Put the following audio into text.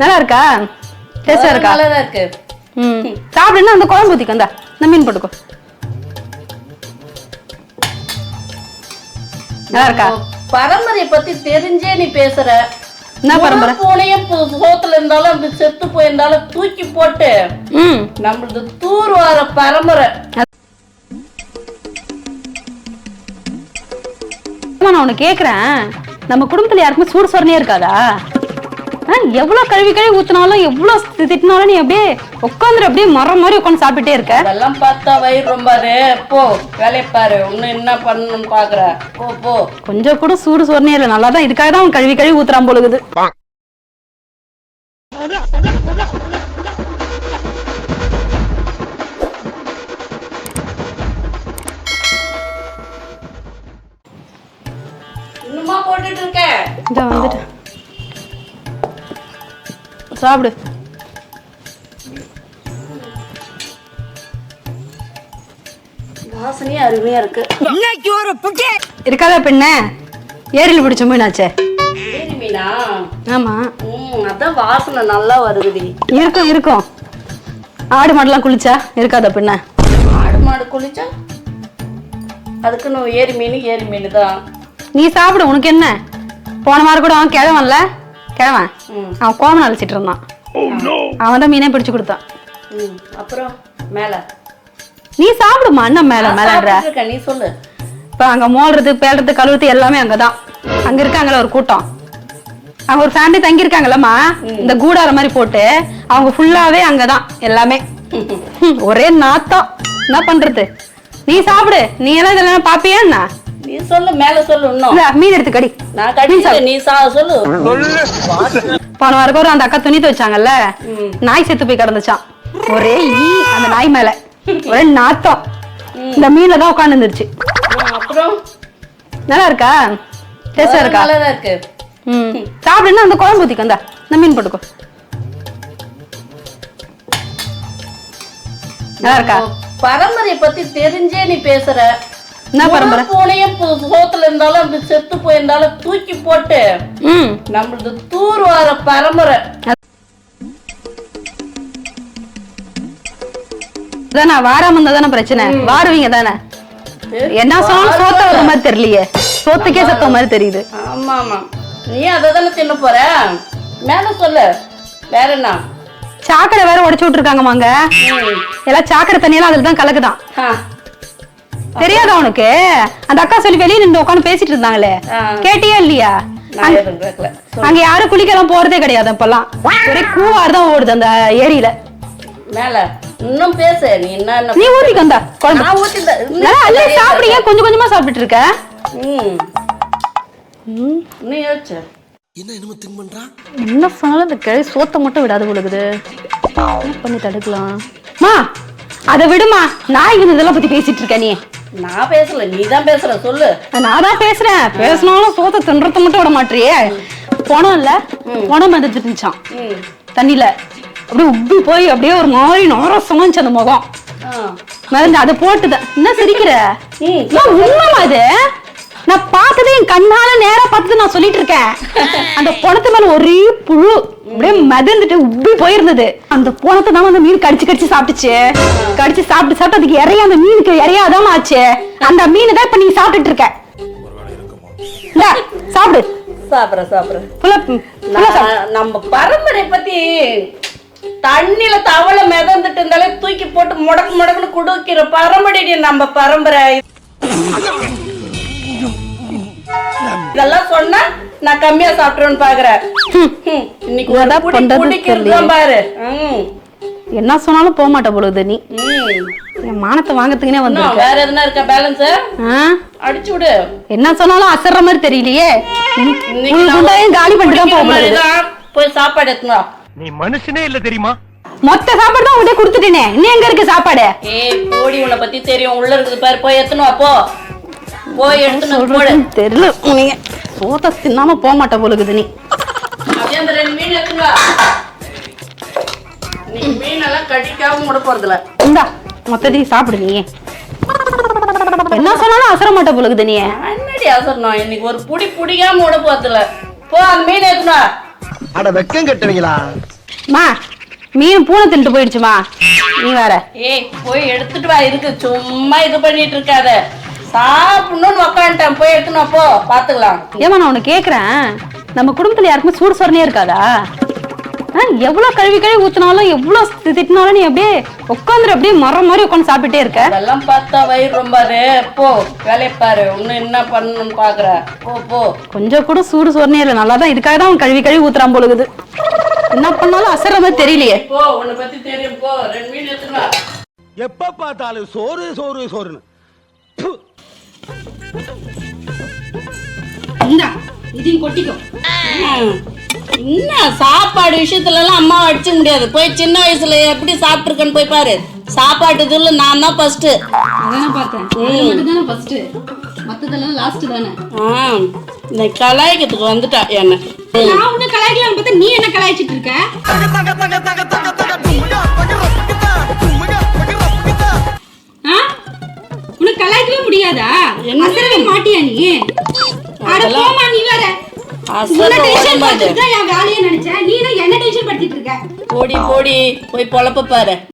நல்லா இருக்கா டேஸ்டா இருக்கா? நல்லா தான் இருக்கு. ம். சாப்பிடுன்னா அந்த குழம்பு ஊத்திக்கோ இந்தா. இந்த மீன் போட்டுக்கோ. நல்லா இருக்கா பரம்பரையை பத்தி தெரிஞ்சே நீ பேசுற. என்ன பரம்பரை? பூனையும் சோத்துல இருந்தாலும் அப்படி செத்து போயிருந்தாலும் தூக்கி போட்டு ம். நம்மளது தூர் வர பரம்பரை நான் உனக்கு கேக்குறேன். நம்ம குடும்பத்துல யாருக்குமே சூடு சொரணையே இருக்காதா? ஆ, எவ்வளவு கழுவி கழுவி ஊத்துனாலும் எவ்வளவு தி- திட்டினாலும் நீ அப்படியே உட்காந்துரு அப்படியே மரம் மாதிரி உட்காந்து சாப்பிட்டுட்டே இருக்க. அதெல்லாம் பார்த்தா வயிறு ரொம்ப போ வேலையை பாரு. இன்னும் என்ன பண்ணணும்னு பாக்குற? போ போ. கொஞ்சம் கூட சூடு சொரணையே இல்லை நல்லா தான் இதுக்காக தான் அவன் கழுவி கழுவி ஊத்துறான் பொழுது சாப்பிடு. வாசனையே அருமையா இருக்கு. இருக்காதா பெண்ண? ஏரியில் பிடிச்ச மீனாச்சே ஏரி மீனா? ஆமா. ம் அதான் வாசனை நல்லா வருதுடி. இருக்கும் இருக்கும். ஆடு மாடெல்லாம் குளிச்சா? இருக்காதா பெண்ண? ஆடு மாடு குளிச்சா? அதுக்குன்னு ஏரி மீன் ஏரி மீன் தான். நீ சாப்பிடு உனக்கு என்ன? போன வாரம் கூட அவன் கிழவன்ல கிழவன். அவன் கோமன் அழைச்சிட்டு இருந்தான். அவன் தான் மீனே பிடிச்சு கொடுத்தான். ம். அப்புறம் மேல. நீ சாப்பிடுமா? அண்ணன் மேல மேலன்ற? நீ சொல்லு. இப்ப அங்க மோல்றது பேடுறது கழுவுறது எல்லாமே அங்கதான். அங்க இருக்காங்களா ஒரு கூட்டம். அவங்க ஒரு ஃபேமிலி தங்கி இருக்காங்கல்லம்மா இந்த கூடார மாதிரி போட்டு அவங்க ஃபுல்லாவே அங்கதான் எல்லாமே. ஹம், ஒரே நாத்தம். என்ன பண்றது? நீ சாப்பிடு. நீ எல்லாம் இதெல்லாம் பாப்பியா என்ன? நீ சொல்லு மேல சொல்லு இன்னும். மீன் எடுத்து கடி. நான் கடிச்சேன் நீ சொல்லு. போன வாரம் அந்த அக்கா துணி துவைச்சாங்கல்ல. நாய் செத்து போய் கிடந்துச்சான் ஒரே ஈ அந்த நாய் மேல. ஒரே நாத்தம். இந்த மீன்ல தான் உட்காந்து இருந்துச்சு அப்புறம்? நல்லா இருக்கா? டேஸ்டா இருக்கா? நல்லா இருக்கு. ம். சாப்பிடுன்னா அந்த குழம்பு ஊத்திக்கோ இந்தா. இந்த மீன் போட்டுக்கோ. நல்லா இருக்கா? பரம்பரையை பத்தி தெரிஞ்சே நீ பேசுற. என்ன பரம்பரை? பூனையும் சோத்துல இருந்தாலும் அப்படி செத்து போயிருந்தாலும் தூக்கி போட்டு நம்மளது தூர் வர பரம்பரை வாராம இருந்தா தானே பிரச்சனை? வாருவீங்க தானே? என்ன சொன்னாலும் சோத்த வர மாதிரி தெரியலையே. சோத்துக்கே சத்த மாதிரி தெரியுது. ஆமா ஆமா. நீ அதை தானே தின்ன போற? மேல சொல்லு. வேற என்ன? சாக்கடை வேற உடைச்சு விட்டுருக்காங்கம்மாங்க ம். எல்லாம் சாக்கடை தண்ணியெல்லாம் அதுல தான் கலக்குதான். தெரியாதா உனக்கு? அந்த அக்கா சொல்லி வெளியே நின்று உட்காந்து பேசிட்டு இருந்தாங்களே. கேட்டியா இல்லையா? நான் அங்க யாரும் குளிக்கலாம் போறதே கிடையாது அப்பெல்லாம். ஒரே கூவாறு தான் ஓடுது அந்த ஏரியில. மேல. இன்னும் பேசு. நீ என்ன என்ன நீ ஊத்திக்க வந்தா? குழம்பு. நான் அல்லே சாப்பிடுங்க. கொஞ்சம் கொஞ்சமா சாப்பிட்டுட்டு இருக்க. ம். இன்னும் யோசிச்சு. என்ன சொன்னாலும் இந்த கிழவி சோத்த மட்டும் விடாது கொடுக்குது என்ன பண்ணி தடுக்கலாம்? மா அதை விடுமா. நாய் இதெல்லாம் பத்தி பேசிட்டு இருக்க நீ. நான் பேசல நீ தான் பேசுற சொல்லு. நான் தான் பேசுறேன். பேசினாலும் சோத்த தின்றத மட்டும் விட மாட்டியே. போனோம் இல்ல போனம் வந்துட்டு இருந்துச்சான் தண்ணியில. அப்படியே உப்பி போய் அப்படியே ஒரு மாதிரி நோரசமா இருந்துச்சு அந்த முகம். மருந்து அதை போட்டுதான் என்ன சிரிக்கிற? உண்மைமா இது? நான் பார்த்ததே என் கண்ணால நேரா பார்த்து நான் சொல்லிட்டு இருக்கேன். அந்த பொணத்து மேல ஒரே புழு அப்படியே மிதந்துட்டு உப்பி போயிருந்தது. அந்த பொணத்தை தான் அந்த மீன் கடிச்சு கடிச்சு சாப்பிட்டுச்சு. கடிச்சு சாப்பிட்டு சாப்பிட்டு அதுக்கு இறைய அந்த மீனுக்கு இறையாதான் ஆச்சு. அந்த மீன் தான் இப்ப நீ சாப்பிட்டுட்டு இருக்க. இந்தா, சாப்பிடு. சாப்பிட்ற சாப்பிட்ற நம்ம பரம்பரை பத்தி தண்ணியில தவளை மிதந்துட்டு இருந்தாலே தூக்கி போட்டு முடக்கு முடக்குன்னு குடுக்கிற பரம்பரை நம்ம பரம்பரை. இதெல்லாம் சொன்னா நான் கம்மியா சாப்பிட்டுருவேன்னு பாக்குறேன். பாரு. என்ன சொன்னாலும் போக மாட்ட பொழுது நீ. என் மானத்தை வாங்கறதுக்குனே வந்திருக்க. வேற எதுனா இருக்கா பேலன்ஸ்? அடிச்சு விடு. என்ன சொன்னாலும் அசர்ற மாதிரி தெரியலையே. காலி பண்ணிட்டு தான் போக போய் சாப்பாடு எடுத்துனா நீ மனுஷனே இல்ல தெரியுமா? மொத்த சாப்பாடு தான் உங்ககிட்ட கொடுத்துட்டேனே. இன்னும் எங்க இருக்கு சாப்பாடு? ஏய் போடி உன்னை பத்தி தெரியும். உள்ள இருக்குது பாரு போய் எத்தணும் அப்போ போய் எடுத்துன்னு வந்து தெரியல. நீங்க சோத்த தின்னாம போக மாட்ட போலுக்குது நீ. அந்த ரெண்டு மீன் எடுத்துன்னு வா நீ மீனெல்லாம் கடிக்காம முட போறதுல இந்தா மொத்தத்தையும் சாப்பிடு நீ. என்ன சொன்னாலும் அசர மாட்ட போலுக்குது நீ என்னடி அவசரம் இன்னைக்கு ஒரு புடி புடிக்காம முட போறதுல போ அந்த மீன் எடுத்துன்னு வா அட வெக்கம் கட்டுவீங்களா? மா மீன் பூனை தின்ட்டு போயிடுச்சுமா நீ வேற. ஏய் போய் எடுத்துட்டு வா இருக்கு. சும்மா இது பண்ணிட்டு இருக்காத. சாப்பிடணும்னு உக்காந்துட்டேன். போய் எடுத்துன்னு வா, போ. பாத்துக்கலாம். ஏமா நான் உன்னை கேக்குறேன். நம்ம குடும்பத்துல யாருக்குமே சூடு சொரணையே இருக்காதா? ஆ, எவ்வளவு கழுவி கழுவி ஊத்துனாலும் எவ்வளவு திட்டினாலும் நீ அப்படியே உட்காந்துரு அப்படியே மரம் மாதிரி உட்காந்து சாப்பிட்டுட்டே இருக்க. அதெல்லாம் பார்த்தா வயிறு ரொம்ப போ வேலையை பாரு. இன்னும் என்ன பண்ணணும்னு பாக்குற? போ போ. கொஞ்சம் கூட சூடு சொரணையே இல்லை நல்லா தான் இதுக்காக தான் கழுவி கழுவி ஊத்துறான் பொழுது. என்ன பண்ணாலும் அசர்ற மாதிரி தெரியலையே. போ உன்னை பத்தி தெரியும். போ ரெண்டு மீன் எடுத்துட்டு வா. எப்ப பார்த்தாலும் சோறு சோறு சோறுன்னு. இதையும் கொட்டிக்கோ. ம். என்ன சாப்பாடு விஷயத்துல எல்லாம் அம்மா அடிச்சுக்க முடியாது. போய் சின்ன வயசுல எப்படி சாப்பிட்டுருக்கேன்னு போய் பாரு. சாப்பாட்டு இதுல நான் தான் ஃபர்ஸ்ட் அதானே பார்த்தேன். இது மட்டும் தானே ஃபர்ஸ்ட் மத்ததெல்லாம் லாஸ்ட் தானே. இந்த கலாய்க்கிறதுக்கு வந்துட்டா என்ன? நான் உன்னை கலாய்க்கலாம் பார்த்தா நீ என்ன கலாய்ச்சிட்டு இருக்க? ஆ? உனக்கு கலாய்க்கவே முடியாதா? அசரவே மாட்டியா நீ? போடி போடி போய் பொழப்ப பாரு.